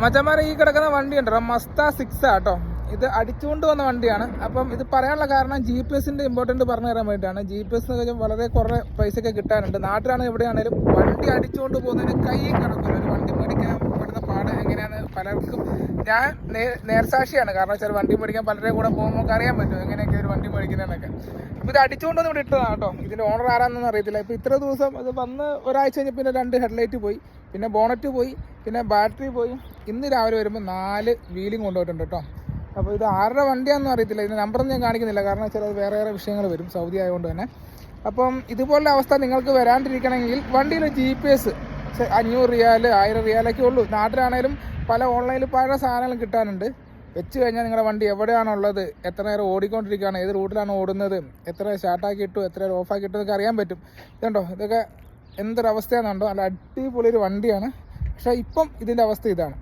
മച്ചന്മാരെ ഈ കിടക്കുന്ന വണ്ടി ഉണ്ടോ മസ്ത സിക്സ് ആട്ടോ ഇത് അടിച്ചുകൊണ്ട് വന്ന വണ്ടിയാണ്. അപ്പം ഇത് പറയാനുള്ള കാരണം ജി പി എസിന്റെ ഇമ്പോർട്ടന്റ് പറഞ്ഞു തരാൻ വേണ്ടിയിട്ടാണ് ജി പി എസ് എന്ന് വളരെ കുറേ പൈസയൊക്കെ കിട്ടാനുണ്ട്. നാട്ടിലാണെങ്കിൽ എവിടെയാണേലും വണ്ടി അടിച്ചുകൊണ്ട് പോകുന്നതിന് കൈ കിടക്കില്ല ഒരു വണ്ടി മേടിക്കാൻ പെടുന്ന പാട് എങ്ങനെയാണ് പലർക്കും ഞാൻ നേർസാക്ഷിയാണ്. കാരണം വെച്ചാൽ വണ്ടി മേടിക്കാൻ പലരുടെ കൂടെ പോകുമ്പോൾ നമുക്ക് അറിയാൻ പറ്റും എങ്ങനെയൊക്കെ ഒരു വണ്ടി മേടിക്കുന്നതെന്നൊക്കെ. അപ്പോൾ ഇത് അടിച്ചുകൊണ്ട് വന്ന് ഇവിടെ ഇട്ടതാണ് കേട്ടോ. ഇതിന്റെ ഓണർ ആരാണെന്നൊന്നും അറിയത്തില്ല. ഇപ്പോൾ ഇത്ര ദിവസം അത് വന്ന് ഒരാഴ്ച കഴിഞ്ഞ് പിന്നെ രണ്ട് ഹെഡ്ലൈറ്റ് പോയി. പിന്നെ ബോണറ്റ് പോയി. പിന്നെ ബാറ്ററി പോയി. ഇന്ന് രാവിലെ വരുമ്പോൾ നാല് വീലിംഗ് കൊണ്ടുപോയിട്ടുണ്ട് കേട്ടോ. അപ്പോൾ ഇത് ആരുടെ വണ്ടിയാണെന്ന് അറിയത്തില്ല. ഇതിന്റെ നമ്പറൊന്നും ഞാൻ കാണിക്കുന്നില്ല. കാരണം വെച്ചാൽ അത് വേറെ വേറെ വിഷയങ്ങൾ വരും. സൗദി ആയതുകൊണ്ട് തന്നെ. അപ്പം ഇതുപോലുള്ള അവസ്ഥ നിങ്ങൾക്ക് വരാണ്ടിരിക്കണമെങ്കിൽ വണ്ടിയിൽ ജി പി എസ് അഞ്ഞൂറ് റിയാൽ ആയിരം റിയാലൊക്കെ ഉള്ളൂ. നാട്ടിലാണേലും പല ഓൺലൈനിൽ പല സാധനങ്ങളും കിട്ടാനുണ്ട്. വെച്ച് കഴിഞ്ഞാൽ നിങ്ങളുടെ വണ്ടി എവിടെയാണുള്ളത് എത്ര നേരം ഓടിക്കൊണ്ടിരിക്കുകയാണ് ഏത് റൂട്ടിലാണ് ഓടുന്നത് എത്ര സ്റ്റാർട്ടാക്കി ഇട്ടു എത്ര നേരം ഓഫാക്കി ഇട്ടു എന്നൊക്കെ അറിയാൻ പറ്റും. ഇതുണ്ടോ? ഇതൊക്കെ എന്തൊരവസ്ഥയാണെന്നുണ്ടോ? നല്ല അടിപൊളി ഒരു വണ്ടിയാണ്. പക്ഷേ ഇപ്പം ഇതിന്റെ അവസ്ഥ ഇതാണ്.